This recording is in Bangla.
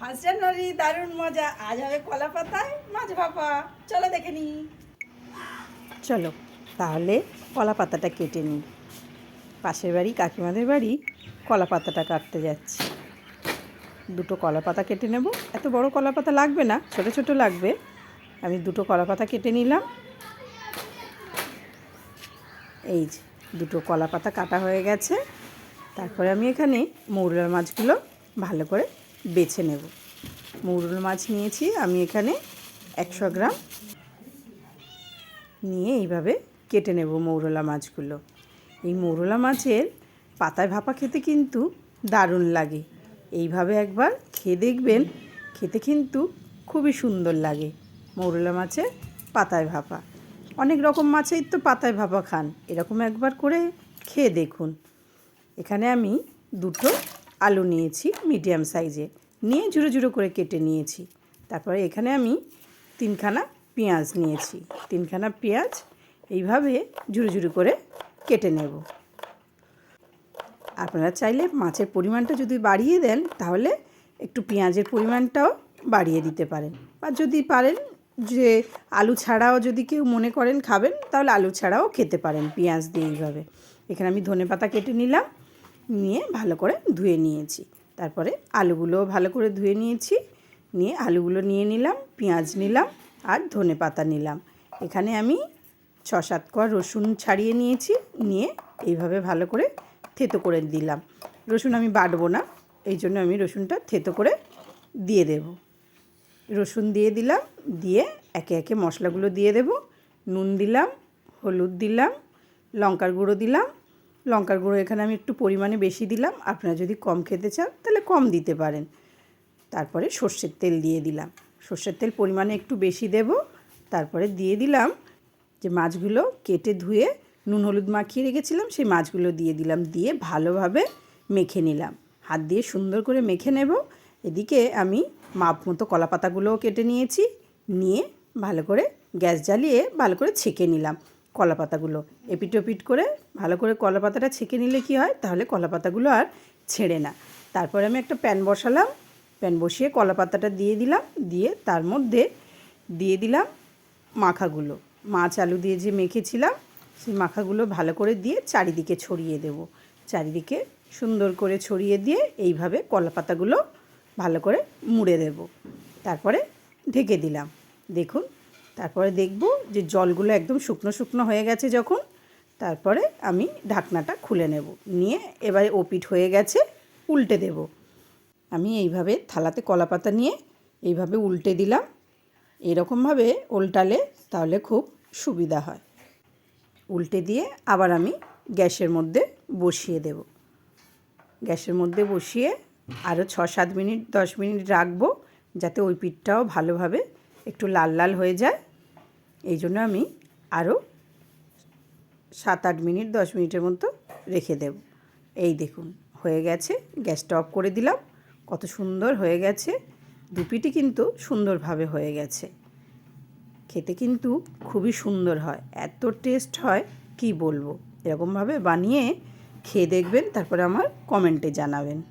ফার্স্ট জানুয়ারি দারুণ মজা। আজ হবে কলা পাতায় মাছ ভাপা। চলো দেখে নি চলো, তাহলে কলা পাতাটা কেটে নিই। পাশের বাড়ি, কাকিমাদের বাড়ি কলা পাতাটা কাটতে যাচ্ছি। দুটো কলা পাতা কেটে নেব। এত বড় কলা পাতা লাগবে না, ছোট ছোট লাগবে। আমি দুটো কলা পাতা কেটে নিলাম। এই যে, দুটো কলা পাতা কাটা হয়ে গেছে। তারপরে আমি এখানে মৌরলা মাছগুলো ভালো করে বেছে নেব। মৌরলা মাছ নিয়েছি, আমি এখানে একশো গ্রাম। নিয়ে এইভাবে কেটে নেব মৌরলা মাছগুলো। এই মৌরলা মাছের পাতায় ভাপা খেতে কিন্তু দারুণ লাগে। এইভাবে একবার খেয়ে দেখবেন, খেতে কিন্তু খুবই সুন্দর লাগে মৌরলা মাছের পাতায় ভাপা। অনেক রকম মাছের তো পাতায় ভাপা খান, এরকম একবার করে খেয়ে দেখুন। এখানে আমি দুটো আলু নিয়েছি, মিডিয়াম সাইজে। নিয়ে জুড়ো জুড়ো করে কেটে নিয়েছি। তারপরে এখানে আমি তিনখানা পেঁয়াজ নিয়েছি। তিনখানা পেঁয়াজ এইভাবে জুড়ো জুড়ো করে কেটে নেব। আপনারা চাইলে মাছের পরিমাণটা যদি বাড়িয়ে দেন, তাহলে একটু পেঁয়াজের পরিমাণটাও বাড়িয়ে দিতে পারেন। বা যদি পারেন যে আলু ছাড়াও যদি কেউ মনে করেন খাবেন, তাহলে আলু ছাড়াও খেতে পারেন পেঁয়াজ দিয়ে এইভাবে। এখানে আমি ধনে পাতা কেটে নিলাম। নিয়ে ভালো করে ধুয়ে নিয়েছি। তারপরে আলুগুলোও ভালো করে ধুয়ে নিয়েছি। নিয়ে আলুগুলো নিয়ে নিলাম, পেঁয়াজ নিলাম আর ধনে পাতা নিলাম। এখানে আমি ছ সাত কোয়া রসুন ছাড়িয়ে নিয়েছি, নিয়ে এইভাবে ভালো করে থেতো করে দিলাম। রসুন আমি বাটবো না, এই জন্য আমি রসুনটা থেতো করে দিয়ে দেব। রসুন দিয়ে দিলাম, দিয়ে একে একে মশলাগুলো দিয়ে দেব। নুন দিলাম, হলুদ দিলাম, লঙ্কার গুঁড়ো দিলাম লঙ্কার গুঁড়ো এখানে আমি একটু পরিমাণে বেশি দিলাম। আপনারা যদি কম খেতে চান, তাহলে কম দিতে পারেন। তারপরে সর্ষের তেল দিয়ে দিলাম। সর্ষের তেল পরিমাণে একটু বেশি দেব। তারপরে দিয়ে দিলাম যে মাছগুলো কেটে ধুয়ে নুন হলুদ মাখিয়ে রেখেছিলাম, সেই মাছগুলো দিয়ে দিলাম। দিয়ে ভালোভাবে মেখে নিলাম। হাত দিয়ে সুন্দর করে মেখে নেব। এদিকে আমি মাপ মতো কলা পাতাগুলোও কেটে নিয়েছি। নিয়ে ভালো করে গ্যাস জ্বালিয়ে ভালো করে ছেঁকে নিলাম। কলা পাতাগুলো এপিট ওপিট করে ভালো করে কলা পাতাটা ছেঁকে নিলে কি হয়? তাহলে কলা পাতাগুলো আর ছেড়ে না। তারপরে আমি একটা প্যান বসালাম। প্যান বসিয়ে কলা পাতাটা দিয়ে দিলাম। দিয়ে তার মধ্যে দিয়ে দিলাম মাখাগুলো। মাছ আলু দিয়ে যে মেখেছিলাম, সেই মাখাগুলো ভালো করে দিয়ে চারিদিকে ছড়িয়ে দেব। চারিদিকে সুন্দর করে ছড়িয়ে দিয়ে এইভাবে কলা পাতাগুলো ভালো করে মুড়ে দেব। তারপরে ঢেকে দিলাম। দেখুন তারপরে দেখব যে জলগুলো একদম শুকনো শুকনো হয়ে গেছে যখন, তারপরে আমি ঢাকনাটা খুলে নেব। নিয়ে এবারে ওপিট হয়ে গেছে, উল্টে দেব। আমি এইভাবে থালাতে কলা পাতা নিয়ে এইভাবে উল্টে দিলাম। এরকমভাবে উল্টালে তাহলে খুব সুবিধা হয়। উল্টে দিয়ে আবার আমি গ্যাসের মধ্যে বসিয়ে দেব। গ্যাসের মধ্যে বসিয়ে আরও ছ সাত মিনিট, দশ মিনিট রাখব, যাতে ওই পিঠটাও ভালোভাবে একটু লাল লাল হয়ে যায়। এই জন্য আমি আরও সাত আট মিনিট, দশ মিনিটের মতো রেখে দেব। এই দেখুন, হয়ে গেছে। গ্যাসটা অফ করে দিলাম। কত সুন্দর হয়ে গেছে। দুপিটি কিন্তু সুন্দরভাবে হয়ে গেছে। খেতে কিন্তু খুবই সুন্দর হয়। এত টেস্ট হয়, কি বলব? এরকমভাবে বানিয়ে খেয়ে দেখবেন, তারপরে আমার কমেন্টে জানাবেন।